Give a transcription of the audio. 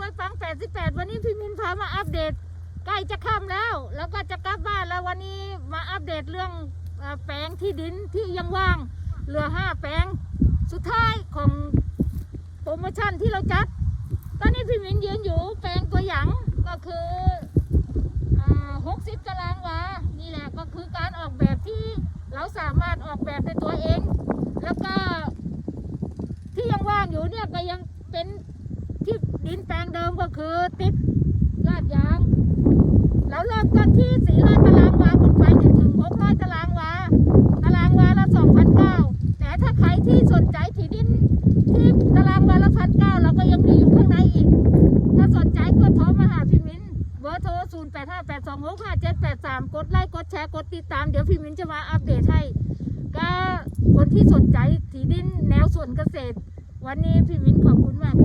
รวยปัง 88 วันนี้พี่มินพามาอัปเดต ใกล้จะค่ำแล้ว แล้วก็จะกลับบ้านแล้ววันนี้มาอัปเดตเรื่องแปลงที่ดินที่ยังว่าง เหลือห้าแปลง สุดท้ายของโปรโมชั่นที่เราจัด ตอนนี้พี่มินยืนอยู่แปลงตัวอย่างก็คือหกสิบตารางวา นี่แหละก็คือการออกแบบที่เราสามารถออกแบบในตัวเอง แล้วก็ที่ยังว่างอยู่เนี่ยก็ยังเป็น ดินแปลงเดิมก็คือติดลาดยาง แล้วเริ่มต้นที่400ตารางวาขึ้นไปจนถึง600ตารางวาตารางวาละ2,900แต่ถ้าใครที่สนใจที่ดินที่ตารางวาละ1,900เราก็ยังมีอยู่ข้างในอีก ถ้าสนใจก็โทรมาหาพี่มิ้นเบอร์โทร0 8 5 8 2 6 5 7 8 3กห้าเจ็ดแปดสามกดไลค์กดแชร์กดติดตามเดี๋ยวพี่มิ้นจะมาอัปเดตให้ก็คนที่สนใจที่ดินแนวสวนเกษตร วันนี้พี่มิ้นขอบคุณมาก